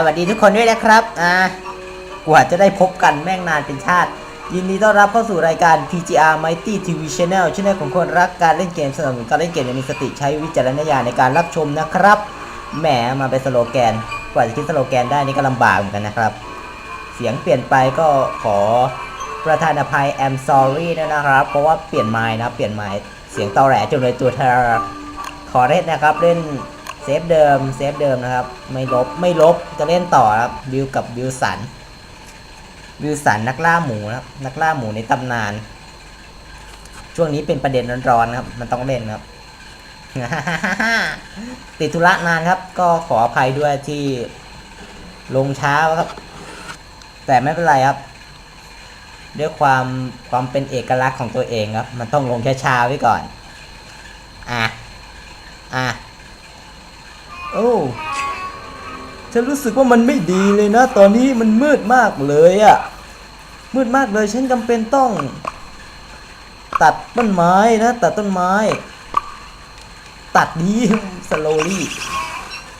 สวัสดีทุกคนด้วยนะครับ อ่ากว่าจะได้พบกันแม่งนานเป็นชาติ ยินดีต้อนรับเข้าสู่รายการ PGR Mighty TV Channel ช่องของคนรักการเล่นเกมสนับสนุนการเล่นเกมอย่างมีสติใช้วิจารณญาณในการรับชมนะครับ แหมมาเป็นสโลแกน กว่าจะคิดสโลแกนได้นี่ก็ลำบากเหมือนกันนะครับ เสียงเปลี่ยนไปก็ขอประธานอภัย I'm sorry ด้วยนะครับ เพราะว่าเปลี่ยนไม้นะ เปลี่ยนไม้เสียงตอแหลจนเลยตัวเธอขอเล่นนะครับเล่น ซฟเดิมเซฟเดิมนะครับ ไม่ลบไม่ลบจะเล่นต่อครับบิวกับบิวสันบิวสันนักล่าหมูนะครับ นักล่าหมูในตำนาน ช่วงนี้เป็นประเด็นร้อนๆครับ มันต้องเล่นครับ ติดธุระนานครับ ก็ขออภัยด้วยที่ลงช้าครับ แต่ไม่เป็นไรครับ ด้วยความความเป็นเอกลักษณ์ของตัวเองครับ มันต้องลงช้าๆไว้ก่อน อะ อะ โอ้ฉันรู้สึกว่ามันไม่ดีเลยนะ ตอนนี้มันมืดมากเลยอะมืดมากเลย ฉันจำเป็นต้อง ตัดต้นไม้นะ ตัดต้นไม้ ตัดดีสโลลี่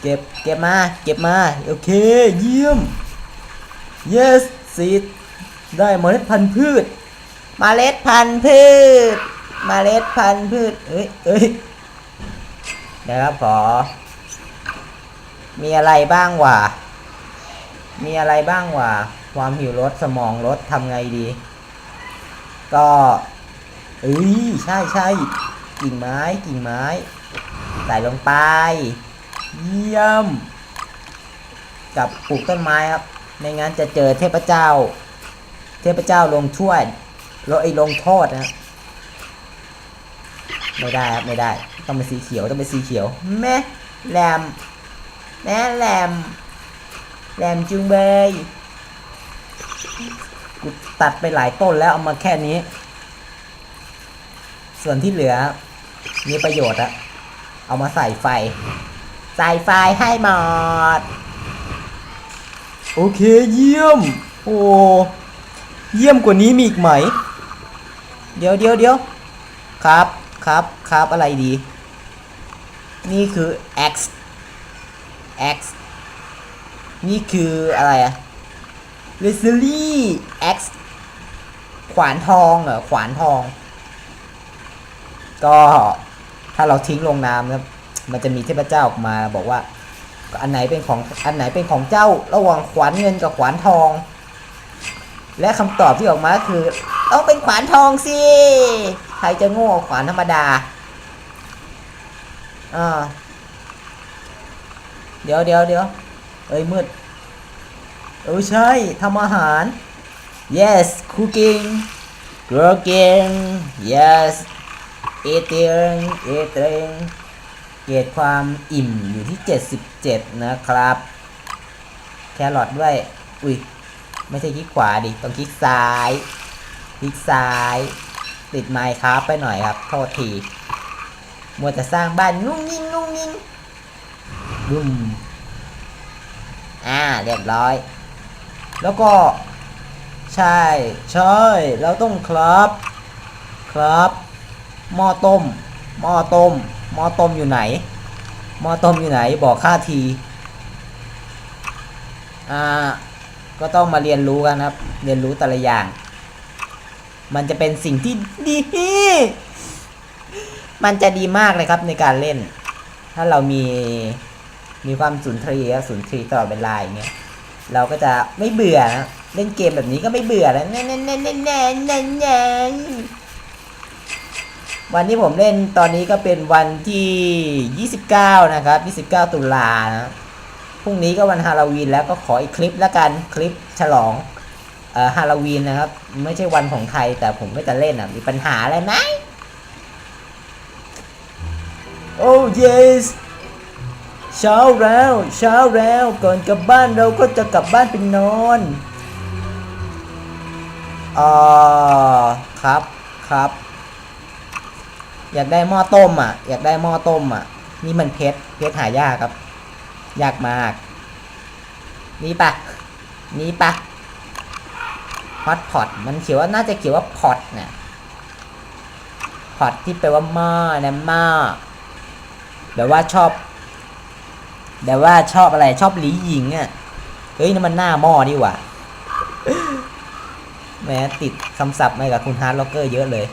เก็บเก็บมา เก็บมา โอเค เยี่ยม yes ซีดได้เมล็ดพันธุ์พืชเมล็ดพันธุ์พืชเมล็ดพันธุ์พืชเอ้ยเอ้ยเดี๋ยวครับขอ มีอะไรบ้างวะมีอะไรบ้างวะความหิวลดสมองลดทำไงดี ก็เอ้ยใช่ใช่กิ่งไม้กิ่งไม้ ใส่ลงไป เยี่ยม กับปลูกต้นไม้ครับไม่งั้นจะเจอเทพเจ้า เทพเจ้าลงช่วยแล้วไอ้ลงโทษนะไม่ได้ครับไม่ได้ ต้องเป็นสีเขียวต้องเป็นสีเขียวแม่แรม แม่แรมแรมจุงเบยกูตัดไปหลายต้นแล้วเอามาแค่นี้ ส่วนที่เหลือ มีประโยชน์อะเอามาใส่ไฟ ใส่ไฟให้หมด โอเคเยี่ยม โอ้ เยี่ยมกว่านี้มีอีกไหม เดี๋ยวเดี๋ยวเดี๋ยวครับ ครับ ครับ อะไรดี นี่คือ x x นี่คืออะไรอะ l e s l y x ขวานทองเหรอ ขวานทอง ก็ถ้าเราทิ้งลงน้ำนะครับมันจะมีเทพเจ้าออกมาบอกว่า อันไหนเป็นของอันไหนเป็นของเจ้าระหว่างขวานเงินกับขวานทอง และคำตอบที่ออกมาคือต้องเป็นขวานทองสิใครจะโง่ขวานธรรมดาอ่า เดี๋ยวเดี๋ยวเดี๋ยวเอ้ยมืดเออใช่ทำอาหาร yes cooking cooking yes eating eating เกรดความอิ่มอยู่ที่ 77 นะครับ แครอทด้วย อุ้ย ไม่ใช่คลิกขวาดิต้องคลิกซ้าย คลิกซ้าย ติดไมค์ครับไปหน่อยครับ โทษที มัวแต่สร้างบ้านงุ้งยิงงุ้งยิง บุ้มอ่าเรียบร้อย แล้วก็ ใช่ใช่เราต้องครับ ครับหม้อต้มหม้อต้มหม้อต้มอยู่ไหนหม้อต้มอยู่ไหนบอกค่าทีอ่าก็ต้องมาเรียนรู้กันครับ เรียนรู้แต่ละอย่าง มันจะเป็นสิ่งที่ดี มันจะดีมากเลยครับในการเล่น ถ้าเรามี มีความสุนทรีย์สุนทรีย์ตลอดเวลาอย่างเงี้ยเราก็จะไม่เบื่อนะเล่นเกมแบบนี้ก็ไม่เบื่อแล้วแน่แน่แน่แน่แน่แน่แน่วันที่ผมเล่นตอนนี้ก็เป็นวันที่ 29 นะครับ 29 ตุลานะพรุ่งนี้ก็วันฮาโลวีนแล้วก็ขออีกคลิปแล้วกันคลิปฉลองเอ่อฮาโลวีนนะครับ ไม่ใช่วันของไทยแต่ผมก็จะเล่นอะ มีปัญหาอะไรไหมโอ้ yes เช้าแล้ว เช้าแล้วก่อนกลับบ้านเราก็จะกลับบ้านไปนอนอ่าครับครับ อยากได้หม้อต้มอะ อยากได้หม้อต้มอะ นี่มันเพชรเพชรหายากครับ ยากมากนี่ปะนี่ปะฮอตพอตมันเขียนว่าน่าจะเขียนว่าพอตเนี่ยพอตที่แปลว่าหม้อนะหม้อแบบว่าชอบ แต่ว่าชอบอะไรชอบหลีหญิงอะ่ะ เฮ้ยนี่นมันหน้าหม้อดีหว่าแหม้ติดคำศัพท์มากับคุณฮาร์ดล็อกเกอร์เยอะเลย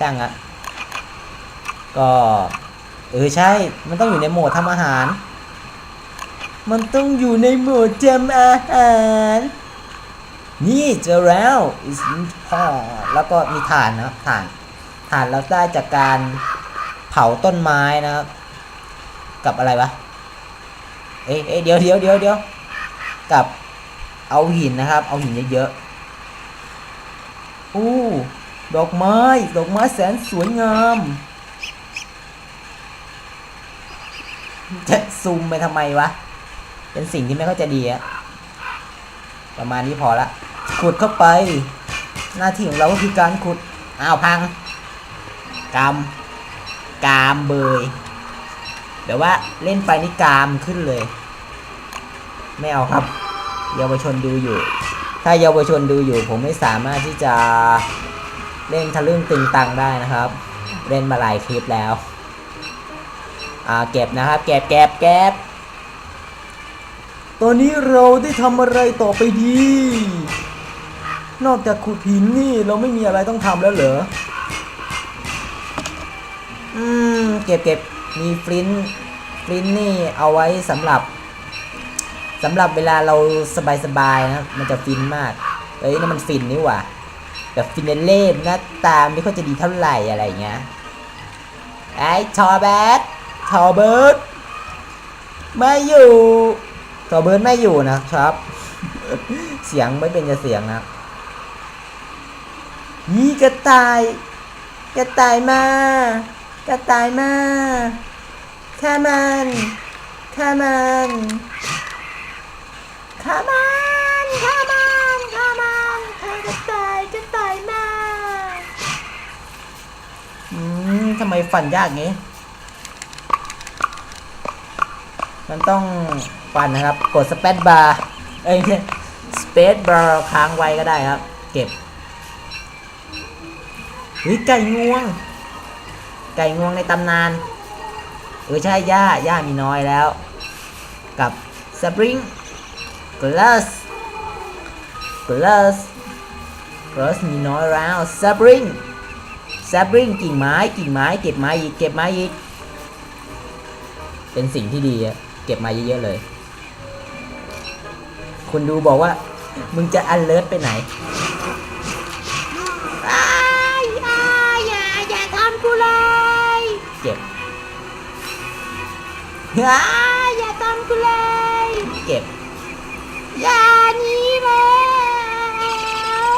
จ้างอะก็เออใช่ มันต้องอยู่ในโหมดทำอาหาร มันต้องอยู่ในโหมดทำอาหาร นี่เจอแล้ว is พ่อแล้วก็มีถ่านนะครับถ่านถ่านเราได้จากการเผาต้นไม้นะครับ กับอะไรวะ เอ้ยเอ้ยเดี๋ยวเดี๋ยวเดี๋ยวเดี๋ยวกับเอาหินนะครับ เอาหินเยอะๆอู้ดอกไม้ดอกไม้แสนสวยงามจะซูมไปทำไมวะ เป็นสิ่งที่ไม่ค่อยจะดีอะประมาณนี้พอละ ขุดเข้าไป หน้าที่ของเราก็คือการขุด อ้าวพัง กาม กามเบย เดี๋ยวว่าเล่นไปนี่กามขึ้นเลย ไม่เอาครับ เยาวชนดูอยู่ ถ้าเยาวชนดูอยู่ ผมไม่สามารถที่จะเล่นทะลึ่งตึงตังได้นะครับ เล่นมาหลายคลิปแล้ว อ่าเก็บนะครับ เก็บเก็บเก็บตอนนี้เราได้ทำอะไรต่อไปดี นอกจากขุดหินนี่เราไม่มีอะไรต้องทำแล้วเหรอ อืม เก็บเก็บ มีฟลินต์ฟลินนี่เอาไว้สำหรับสำหรับเวลาเราสบายๆนะมันจะฟินมากเอ้ยนั่นมันฟินนี่หว่าแบบฟินเล่นหน้าตาไม่ค่อยจะดีเท่าไหร่อะไรเงี้ยไอ้ทอแบททอเบิร์ดไม่อยู่ทอเบิร์ดไม่อยู่นะครับ เสียงไม่เป็นจะเสียงนะยี่กระต่าย กระต่ายมา กระต่ายมาฆ่ามันฆ่ามันฆ่ามันฆ่ามันฆ่ามันฆ่ากระต่ายกระต่ายมาอืมทำไมฟันยากงี้ มันต้องฟันนะครับ กดสเปซบาร์เอ้ยสเปซบาร์ค้างไว้ก็ได้ครับ เก็บเฮ้ยไก่งวง ไก่งวงในตำนานเออใช่ย่าย่ามีน้อยแล้ว กับสปริงกลัสกลัสกลัสมีน้อยแล้วสปริงสปริงกิ่งไม้กิ่งไม้เก็บไม้อีกเก็บไม้อีกเป็นสิ่งที่ดีอะเก็บมาเยอะๆเลย คุณดูบอกว่า มึงจะอันเลิศไปไหน อ้ายอย่าทำกูเลย เก็บ อย่าหนีแล้ว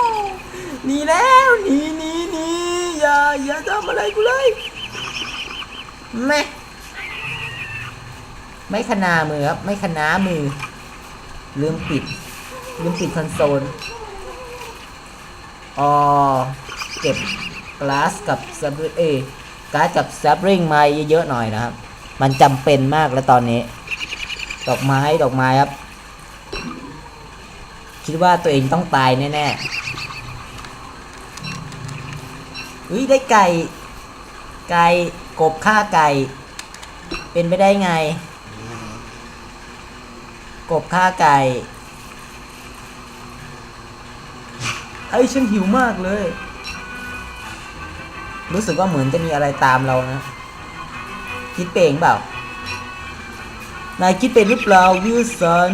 หนีแล้วหนีหนีหนีอย่าอย่าทำอะไรกูเลยแม่ไม่ขนามือครับ ไม่ขนามือ ลืมปิด ลืมปิดคอนโซลอ๋อเก็บกลาสกับซับริเอยการ์ดกับซับริงมาเยอะๆหน่อยนะครับ มันจำเป็นมากแล้วตอนนี้ ดอกไม้ดอกไม้ครับ คิดว่าตัวเองต้องตายแน่ๆอุ้ยได้ไก่ ไก่กบฆ่าไก่ เป็นไปได้ไง กบฆ่าไก่ไอ้ยฉันหิวมากเลย รู้สึกว่าเหมือนจะมีอะไรตามเรานะ คิดเป่งเปล่า นายคิดเป็นหรือเปล่าวิลสัน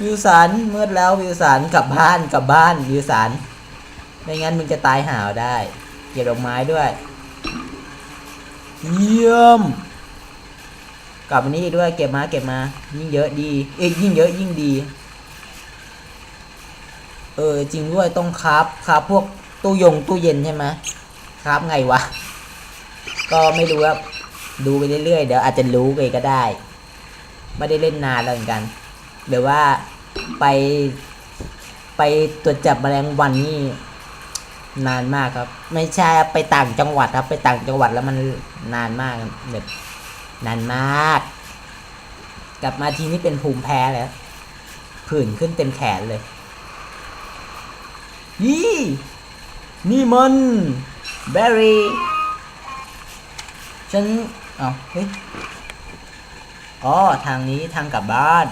วิวสันเมืดแล้ววิวสันกลับบ้านกลับบ้านวิวสัน ไม่งั้นมึงจะตายห่าวได้ เก็บดอกไม้ด้วย เยี่ยม กลับมานี่ด้วยเก็บมาเก็บมา ยิ่งเยอะดี เอ้ยยิ่งเยอะยิ่งดี เออจริงด้วยต้องคราบคราบพวกตู้ยงตู้เย็นใช่ไหมคราบไงวะ ก็ไม่รู้ครับดูไปเรื่อยๆเดี๋ยวอาจจะรู้ไปก็ได้ ไม่ได้เล่นนานแล้วเหมือนกันเดี๋ยวว่าไปไปตรวจจับแมลงวันนี่นานมากครับ ไม่ใช่ไปต่างจังหวัดครับ ไปต่างจังหวัดแล้วมันนานมากแบบนานมาก กลับมาทีนี้เป็นภูมิแพ้แล้วผื่นขึ้นเต็มแขนเลยยี่นี่มันเบอร์รี่ ฉันเอ้าเฮ้ยอ๋อทางนี้ทางกลับบ้าน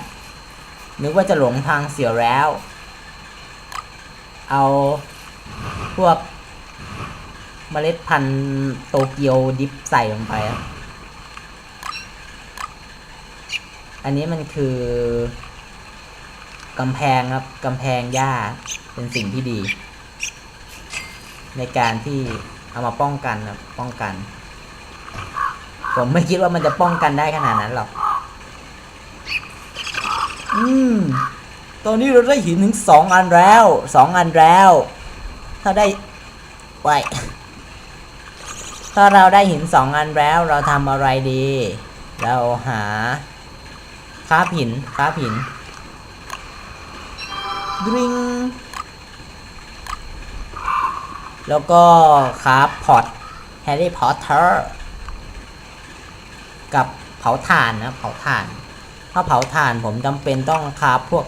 นึกว่าจะหลงทางเสียแล้ว เอาพวกเมล็ดพันธุ์โตเกียวดิฟใส่ลงไป อันนี้มันคือกำแพงครับกำแพงหญ้าเป็นสิ่งที่ดี ในการที่เอามาป้องกันครับป้องกัน ผมไม่คิดว่ามันจะป้องกันได้ขนาดนั้นหรอก อืม ตอนนี้เราได้หินถึงสองอันแล้วสองอันแล้ว ถ้าได้ไว้ถ้าเราได้หินสองอันแล้ว เราทำอะไรดี เราหาคราบหินคราบหินดริงแล้วก็คราฟพอตแฮร์รี่พอตเตอร์ กับเผาถ่านนะเผาถ่าน ถ้าเผาถ่านผมจำเป็นต้องคาพวก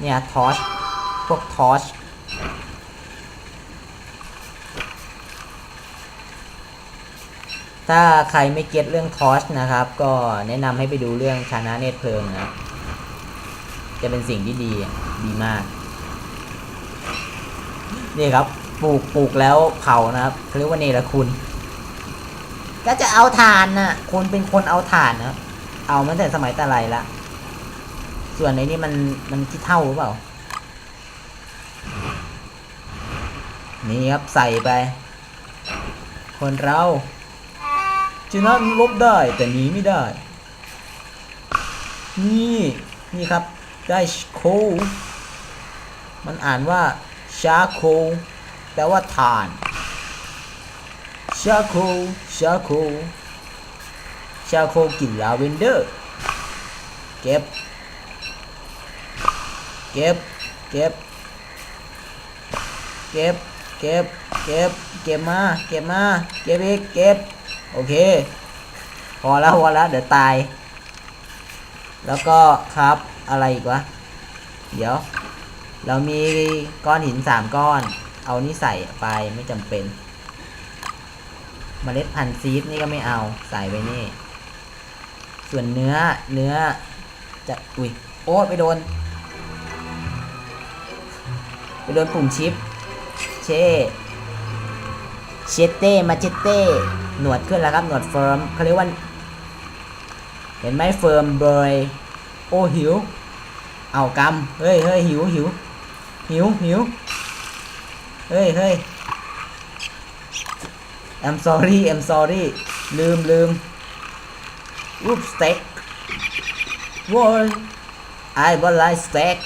เนี่ยทอชพวกทอชถ้าใครไม่เก็ตเรื่องทอชนะครับ ก็แนะนำให้ไปดูเรื่องชานะเนตรเพลิงนะ จะเป็นสิ่งที่ดีดีมาก นี่ครับปลูกปลูกแล้วเผานะครับเรียกว่าเนรคุณ ก็จะเอาถ่านน่ะ คนเป็นคนเอาถ่านนะเอามาแต่สมัยตะไลละส่วนในนี้มันมันที่เท่าหรือเปล่า นี่ครับใส่ไป คนเราชนะลบได้แต่หนีไม่ได้ นี่นี่ครับ ได้โค มันอ่านว่าชาโคแปลว่าถ่าน ชาโคชาโคชาโคกลิ่นลาเวนเดอร์ เก็บ เก็บ เก็บ เก็บ เก็บ เก็บ เก็บมา เก็บมา เก็บอีก เก็บ โอเค พอแล้วพอแล้วเดี๋ยวตาย แล้วก็ครับอะไรอีกวะ เดี๋ยว เรามีก้อนหินสามก้อน เอานี่ใส่ไปไม่จำเป็น เมล็ดพันธุ์ซีดนี่ก็ไม่เอาใส่ไว้นี่ ส่วนเนื้อเนื้อจะอุ้ยโอ้ไปโดน ไปโดนปุ่มชิป เช่เชเต้มาเชเต้หนวดขึ้นแล้วครับ หนวดเฟิร์มเขาเรียกว่า เห็นไหมเฟิร์มเบยโอ้หิว เอากำเฮ้ยเฮ้ยหิวหิวหิวหิวเฮ้ยเฮ้ย I'm sorry I'm sorry ลืมลืมรูปสเต็กว้ย I want like steak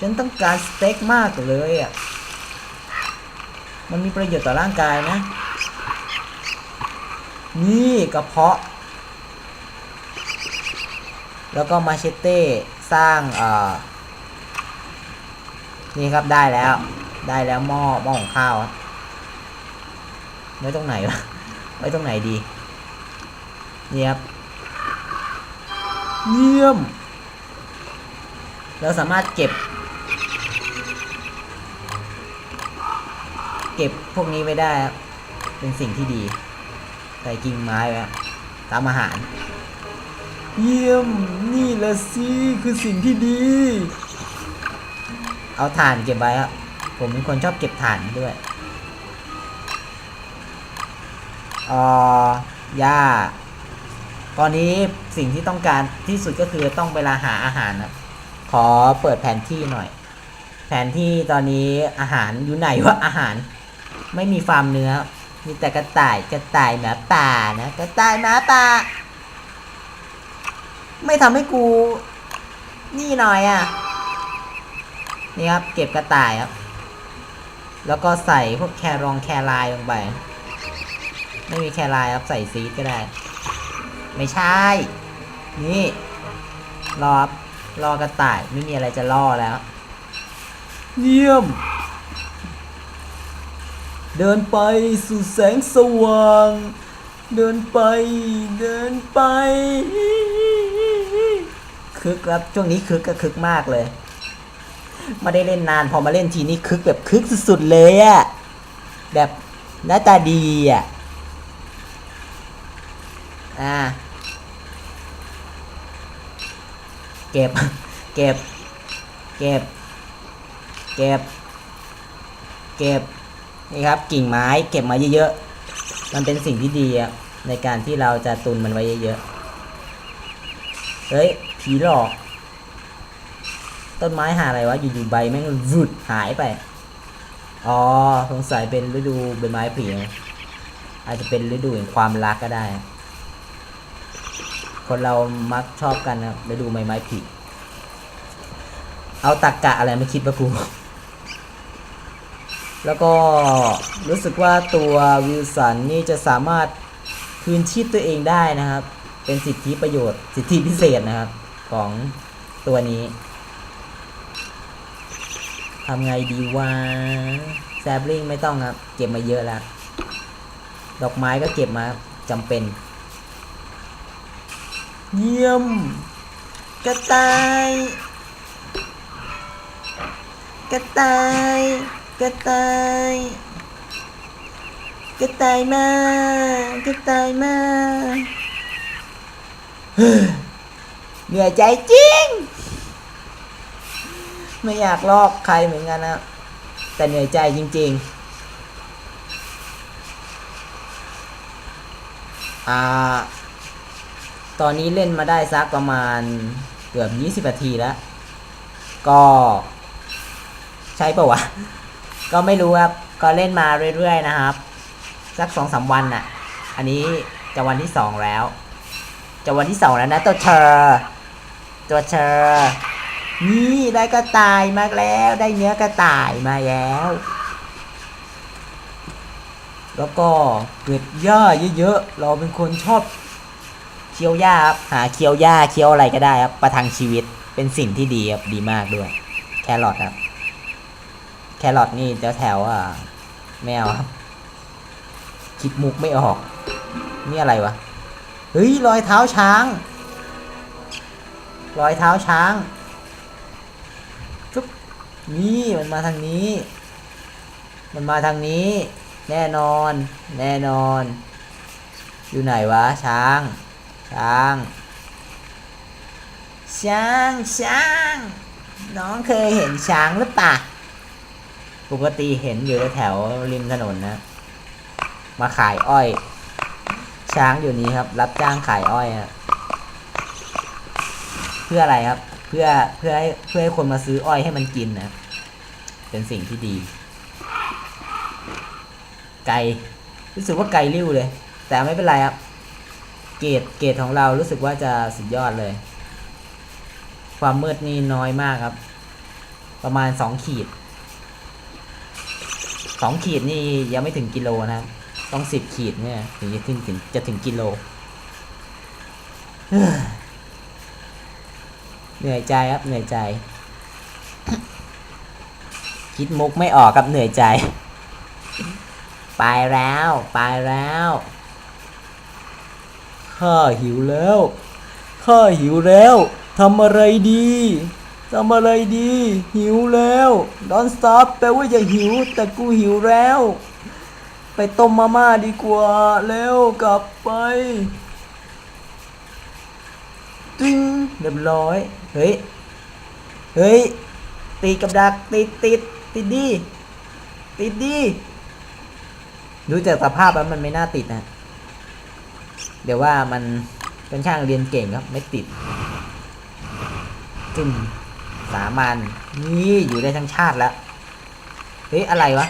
ฉันต้องการสเต็กมากเลยอะ มันมีประโยชน์ต่อร่างกายนะ นี่กระเพาะ แล้วก็มาเชเต้สร้างเอ่อนี่ครับได้แล้ว ได้แล้วหม้อหม้อของข้าวครับ ไว้ตรงไหนวะไว้ตรงไหนดีนี่ครับเยี่ยม เราสามารถเก็บ เก็บพวกนี้ไว้ได้ครับเป็นสิ่งที่ดี ใส่กิ่งไม้ไว้ครับทำอาหาร เยี่ยม นี่ละสิคือสิ่งที่ดี เอาถ่านเก็บไว้ครับผมเป็นคนชอบเก็บถ่านด้วย หญ้า ตอนนี้สิ่งที่ต้องการที่สุดก็คือต้องเวลาหาอาหารนะขอเปิดแผนที่หน่อย แผนที่ตอนนี้อาหารอยู่ไหนวะอาหาร ไม่มีฟาร์มเนื้อ มีแต่กระต่ายกระต่ายหมาป่านะกระต่ายหมาป่า ไม่ทำให้กู นี่หน่อยอะ่ะนี่ครับ เก็บกระต่ายครับ แล้วก็ใส่พวกแครองแครายลงไป ไม่มีแครายครับใส่ซีดก็ได้ ไม่ใช่ นี่ รอครับรอกระต่ายไม่มีอะไรจะล่อแล้ว เยี่ยม เดินไปสู่แสงสว่าง เดินไป เดินไป คึกครับช่วงนี้คึกก็คึกมากเลยไม่ได้เล่นนานพอมาเล่นทีนี้คึกแบบคึกสุดๆเลยอะแบบหน้าตาดีอะ อ่า เก็บ เก็บ เก็บ เก็บ เก็บ นี่ครับ กิ่งไม้เก็บมาเยอะๆ มันเป็นสิ่งที่ดีอะในการที่เราจะตุนมันไว้เยอะๆ เฮ้ย ผีหลอก ต้นไม้หาอะไรวะ อยู่ๆ ใบแม่งวุดหายไป อ๋อ สงสัยเป็นฤดูใบไม้ผลิอาจจะเป็นฤดูแห่งความรักก็ได้ คนเรามักชอบกันนะครับฤดูใบไม้ผลิเอาตักกะอะไรมาคิดปะกูแล้วก็รู้สึกว่าตัววิลสันนี่จะสามารถคืนชีพตัวเองได้นะครับ เป็นสิทธิประโยชน์ สิทธิพิเศษนะครับ ของตัวนี้ทำไงดีวะแซบลิงไม่ต้องครับ เก็บมาเยอะแล้ว ดอกไม้ก็เก็บมาจำเป็น เยี่ยม กระต่าย กระต่าย กระต่าย กระต่ายมา กระต่ายมาเฮ้ยเหนื่อยใจจริง ไม่อยากลอกใครเหมือนกันนะ แต่เหนื่อยใจจริง ๆ อ่า ตอนนี้เล่นมาได้สักประมาณเกือบ 20นาทีแล้ว ก็ใช่ปะวะ ก็ไม่รู้ครับ ก็เล่นมาเรื่อยๆนะครับ สักสองสามวันน่ะ อันนี้จะวันที่สองแล้ว จะวันที่สองแล้วนะตัวเธอ ตัวเธอ นี่ได้กระต่ายมาแล้ว ได้เนื้อกระต่ายมาแล้ว แล้วก็เก็บหญ้าเยอะๆ เราเป็นคนชอบ คี้ยวหญ้าครับหาเคี้ยวหญ้าเคี้ยวอะไรก็ได้ครับประทังชีวิตเป็นสิ่งที่ดีครับดีมากด้วย แครอทครับ แครอทนี่แถวแถวอะไม่เอาครับ คิดมุกไม่ออก นี่อะไรวะเฮ้ยรอยเท้าช้าง รอยเท้าช้างจุ๊บนี่มันมาทางนี้ มันมาทางนี้ แน่นอน แน่นอน อยู่ไหนวะช้าง ช้าง ช้างช้าง น้องเคยเห็นช้างหรือเปล่าปกติเห็นอยู่แถวริมถนนนะ มาขายอ้อย ช้างอยู่นี้ครับ รับจ้างขายอ้อยอะเพื่ออะไรครับ เพื่อเพื่อให้เพื่อให้คนมาซื้ออ้อยให้มันกินนะ เป็นสิ่งที่ดี ไกลรู้สึกว่าไกลริ้วเลย แต่ไม่เป็นไรครับ เกรดเกรดของเรารู้สึกว่าจะสุดยอดเลย ความมืดนี่น้อยมากครับ ประมาณสองขีดสองขีดนี่ยังไม่ถึงกิโลนะครับ ต้องสิบขีดเนี่ย ถึงจะถึงถึงจะถึงกิโลเฮ้ยเหนื่อยใจครับเหนื่อยใจ คิดมุกไม่ออกกับเหนื่อยใจ ไปแล้ว ไปแล้ว ข้าหิวแล้ว ข้าหิวแล้วทำอะไรดีทำอะไรดี หิวแล้ว don't stop แปลว่าอย่าหิว แต่กูหิวแล้ว ไปต้มมาม่าดีกว่า แล้วกลับไปติ้งเรียบร้อย เฮ้ย เฮ้ยติดกับดักติดติดติดดี ติดดี ดูจากสภาพแล้วมันไม่น่าติดนะ เดี๋ยวว่ามันเป็นช่างเรียนเก่งครับ ไม่ติดจึมสามัญนี่อยู่ได้ทั้งชาติแล้วเฮ้ยอะไรวะ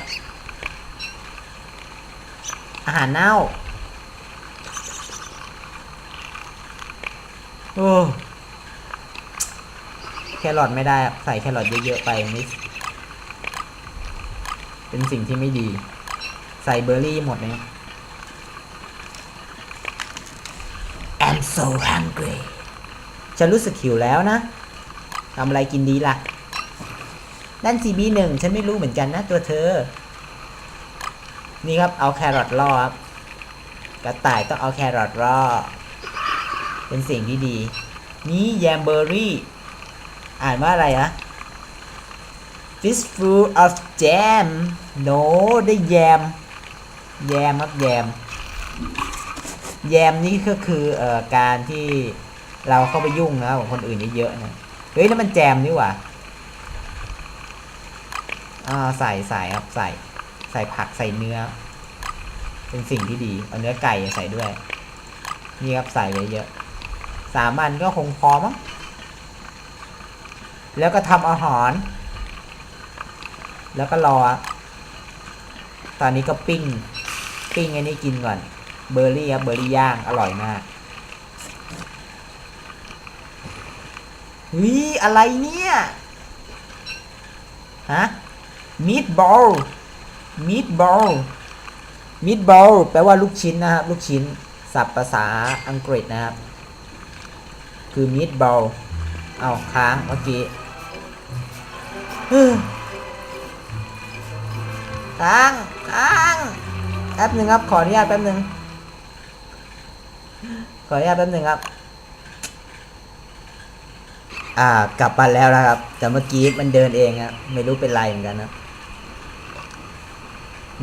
อาหารเน่าโอ้แครอทไม่ได้ใส่แครอทเยอะๆไปนี่เป็นสิ่งที่ไม่ดี ใส่เบอร์รี่หมดเลย I'm so hungry ฉันรู้สึกหิวแล้วนะทำอะไรกินดีล่ะด้าน CB1 ฉันไม่รู้เหมือนกันนะตัวเธอ นี่ครับเอาแครอทล่อครับกระต่ายต้องเอาแครอทล่อ เป็นสิ่งที่ดี นี่แยมเบอร์รี่ อ่านว่าอะไรอะ fistful of jam no ได้แยม แยมครับแยม แยมนี่ก็คือเอ่อการที่เราเข้าไปยุ่งนะกับคนอื่นเยอะๆนะเฮ้ยนั่นมันแจมนี่หว่าอ่าใส่ใส่ครับใส่ ใส่ผักใส่เนื้อ เป็นสิ่งที่ดีเอาเนื้อไก่ใส่ด้วย นี่ครับใส่เยอะๆสามอันก็คงพอมั้งแล้วก็ทำอาหาร แล้วก็รอ ตอนนี้ก็ปิ้ง ปิ้งไอ้นี่กินก่อน เบอร์รี่ครับเบอร์รี่ย่างอร่อยมากเฮ้ยอะไรเนี่ยฮะมีดบอลมีดบอลมีดบอลแปลว่าลูกชิ้นนะครับ ลูกชิ้นศัพท์ภาษาอังกฤษนะครับ คือมีดบอลเอาค้างเมื่อกี้ค้างค้างแป๊บหนึ่งครับ ขออนุญาตแป๊บหนึ่ง ขออนุญาตแป๊บหนึ่งครับ อ่ากลับมาแล้วนะครับ แต่เมื่อกี้มันเดินเองครับไม่รู้เป็นไรเหมือนกันนะ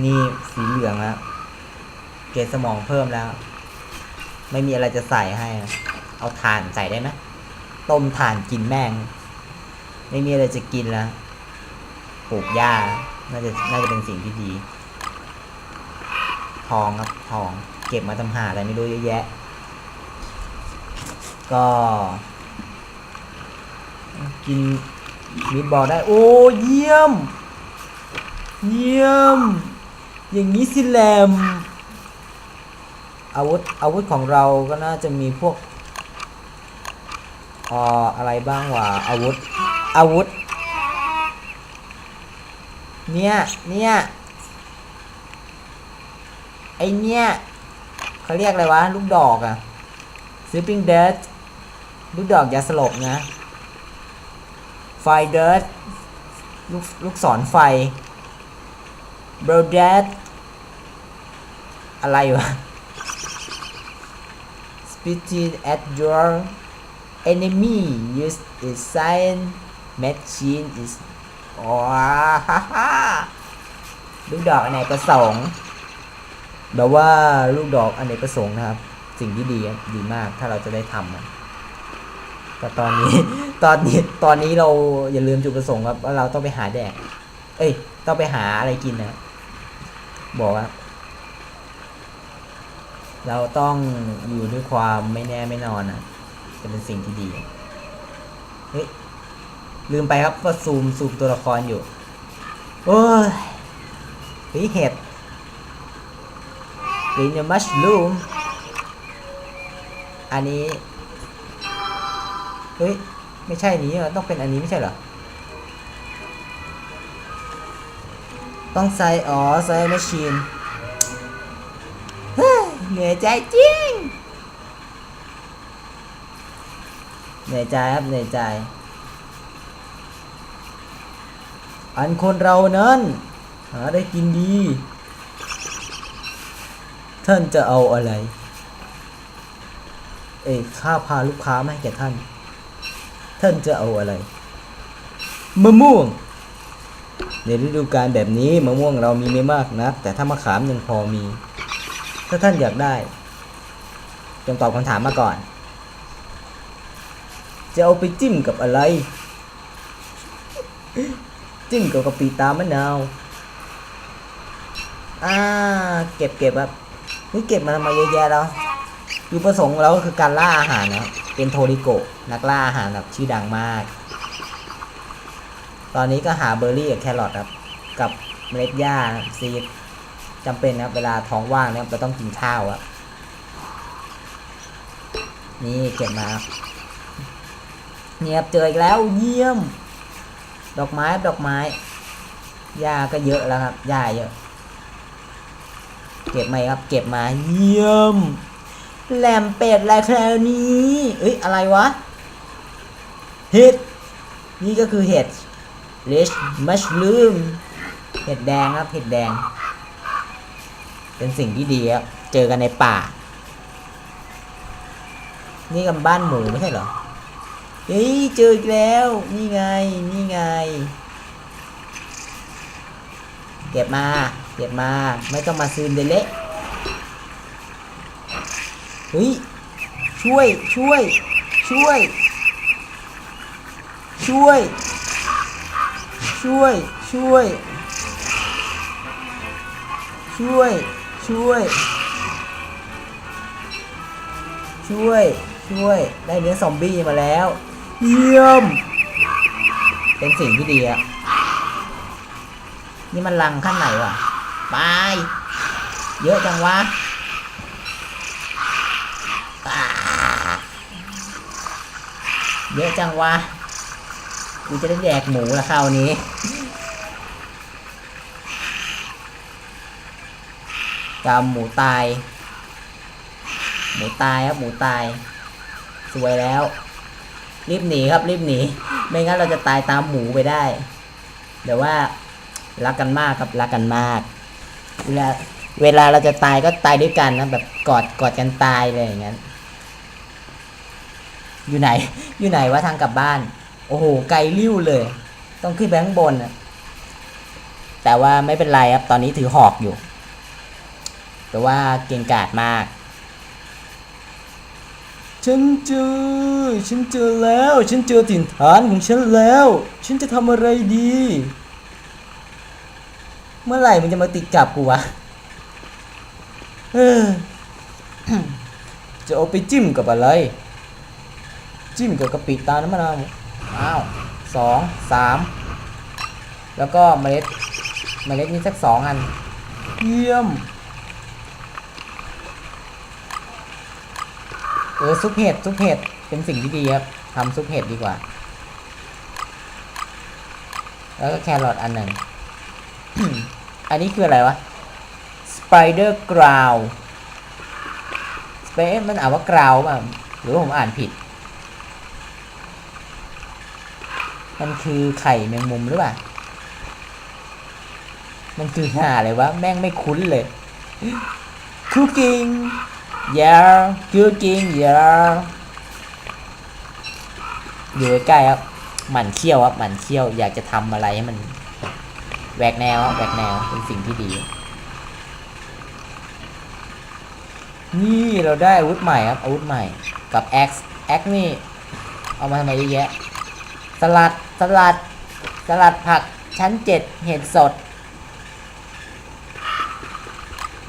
นี่สีเหลืองแล้วเกสมองเพิ่มแล้ว ไม่มีอะไรจะใส่ให้นะเอาถ่านใส่ได้ไหมต้มถ่านกินแม่ง ไม่มีอะไรจะกินแล้วปลูกหญ้าน่าจะน่าจะเป็นสิ่งที่ดี ทองครับทอง เก็บมาทำหาอะไรไม่รู้เยอะแยะ ก็ กินมิตบอลได้ โอ้เยี่ยม เยี่ยม อย่างนี้สิแลมอาวุธอาวุธของเราก็น่าจะมีพวกอออะไรบ้างวะอาวุธ อาวุธ เนี่ย เนี่ย ไอเนี่ยเขาเรียกอะไรวะ ลูกดอกอะ sleeping dead ลูกดอกยาสลบนะ ไฟเดิร์ดลูกลูกศรไฟ b r o d a d อะไรวะ spitting at your enemy use its sign machine is อ๋อฮ่าฮ่าลูกดอกอเนกประสงค์แบบว่าลูกดอกอเนกประสงค์นะครับ สิ่งที่ดีดีมากถ้าเราจะได้ทำมัน แต่ตอนนี้ ตอนนี้ตอนนี้เราอย่าลืมจุดประสงค์ครับว่าเราต้องไปหาแดก เอ้ย ต้องไปหาอะไรกินนะบอกว่า เราต้องอยู่ด้วยความไม่แน่ไม่นอนนะจะเป็นสิ่งที่ดีเฮ้ยลืมไปครับว่าซูมซูมตัวละครอยู่ โอ้ยเฮ้ยเห็ดกรีนมัชลูมอันนี้ เฮ้ย ไม่ใช่อันนี้หรอต้องเป็นอันนี้ไม่ใช่เหรอ ต้องใส่อ๋อใส่แมชชีนเหนื่อยใจจริง เหนื่อยใจครับเหนื่อยใจ อันคนเรานั้น หาได้กินดี ท่านจะเอาอะไร เอ้ยข้าพาลูกค้ามาให้แก่ท่าน ท่านจะเอาอะไร มะม่วง ในฤดูกาลแบบนี้มะม่วงเรามีไม่มากนัก แต่ถ้ามะขามยังพอมี ถ้าท่านอยากได้ จงตอบคำถามมาก่อน จะเอาไปจิ้มกับอะไร จิ้มกับกะปิตามะนาว อ่า เก็บเก็บครับนี่เก็บมาทำไมเยอะแยะแล้วจุดประสงค์เราก็คือการล่าอาหารนะครับ เป็นโทริโกะนักล่าอาหารแบบชื่อดังมาก ตอนนี้ก็หาเบอร์รี่กับแครอทครับ กับเมล็ดหญ้าซีดจำเป็นนะครับเวลาท้องว่างเนี่ยเราต้องกินข้าวอะนี่เก็บมาครับเนี่ยครับเจออีกแล้วเยี่ยม ดอกไม้ดอกไม้หญ้าก็เยอะแล้วครับหญ้าเยอะ เก็บมาครับ เก็บมาเยี่ยม แหลมเป็ดอะไรคราวนี้เอ้ย อะไรวะ เห็ด นี่ก็คือเห็ด Red Mushroom เห็ดแดงครับ เห็ดแดง เป็นสิ่งที่ดีครับ เจอกันในป่า นี่กับบ้านหมูไม่ใช่เหรอ เฮ้ย เจออีกแล้ว นี่ไง นี่ไง เก็บมา เก็บมา ไม่ต้องมาซื้อเดเละ เฮ้ย ช่วย ช่วย ช่วย ช่วย ช่วย ช่วย ช่วย ช่วย ช่วย ช่วย ได้เนื้อซอมบี้มาแล้ว เยี่ยม เป็นสิ่งที่ดีอะนี่มันลังขั้นไหนวะ ไป เยอะจังวะอ่า เยอะจังวะ กูจะได้แดกหมูละคราวนี้ กำหมูตาย หมูตายครับหมูตาย สวยแล้ว รีบหนีครับรีบหนี ไม่งั้นเราจะตายตามหมูไปได้ เดี๋ยวว่ารักกันมากครับรักกันมาก เวลาเวลาเราจะตายก็ตายด้วยกันนะแบบกอดกอดกันตายเลยอย่างนั้น อยู่ไหน อยู่ไหนว่าทางกลับบ้าน โอ้โห ไกลริ้วเลย ต้องขึ้นไปข้างบนนะแต่ว่าไม่เป็นไรครับ ตอนนี้ถือหอกอยู่ แต่ว่าเก่งกาจมาก ฉันเจอ ฉันเจอแล้ว ฉันเจอถิ่นฐานของฉันแล้ว ฉันจะทำอะไรดี เมื่อไหร่มันจะมาติดกับกูวะจะเอาไปจิ้มกับอะไร จิ้มกับกะปิตาน้ำมะนาวอ้าวสองสามแล้วก็เมล็ดเมล็ดนี้สักสองอัน เยี่ยม เออซุปเห็ดซุปเห็ดเป็นสิ่งที่ดีครับทำซุปเห็ดดีกว่า แล้วก็แครอทอันหนึ่ง อันนี้คืออะไรวะ Spider Ground Spider มันอ่านว่ากราวป่ะหรือผมอ่านผิด มันคือไข่แมงมุมหรือเปล่า มันคือห่าอะไรวะ แม่งไม่คุ้นเลย Cooking yeah cooking yeah อยู่ใกล้ๆครับ หมั่นเคี้ยวครับ หมั่นเคี้ยว อยากจะทำอะไรให้มันแหวกแนวครับแหวกแนว เป็นสิ่งที่ดี นี่เราได้อาวุธใหม่ครับ อาวุธใหม่ กับ X X นี่ เอามาทำไมเยอะแยะ สลัดสลัดสลัดผักชั้นเจ็ดเห็ดสด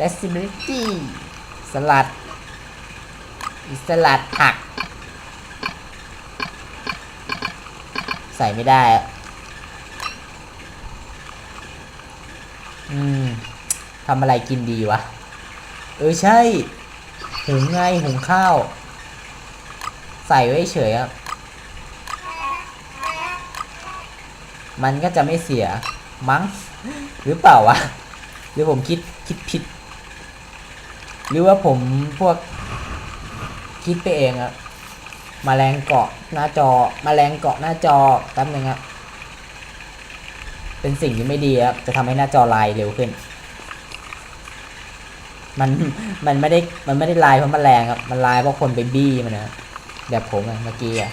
r e s i b i l i t y สลัดสลัดผัก ใส่ไม่ได้อะอืมทำอะไรกินดีวะ เออใช่ หุงไงหุงข้าว ใส่ไว้เฉยอะ มันก็จะไม่เสียมั้ง หรือเปล่าวะ หรือผมคิดคิดผิด หรือว่าผมพวกคิดไปเองอะมาแรงเกาะหน้าจอมาแรงเกาะหน้าจอแป๊บนึงอะเป็นสิ่งที่ไม่ดีครับจะทำให้หน้าจอลายเร็วขึ้น มันมันไม่ได้มันไม่ได้ลายเพราะมันแรงครับ มันลายเพราะคนไปบี้มันนะแบบผมอะเมื่อกี้อะ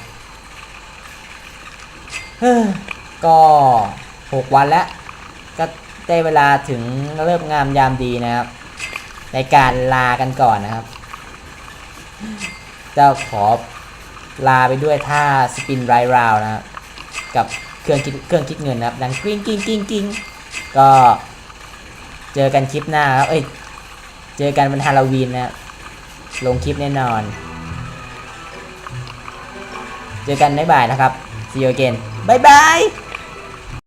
ก็หกวันแล้วก็ได้เวลาถึงเริ่มงามยามดีนะครับ ในการลากันก่อนนะครับจ้าขอลาไปด้วยท่าสปินไรราวนะครับกับเครื่องคิดเครื่องคิดเงินนะครับดังกริ้งกริ้งกริ้งกริ้งก็เจอกันคลิปหน้าครับเอ้ยเจอกันวันฮาโลวีนนะครับลงคลิปแน่นอน เจอกันบ๊ายบายนะครับ see you again บายบาย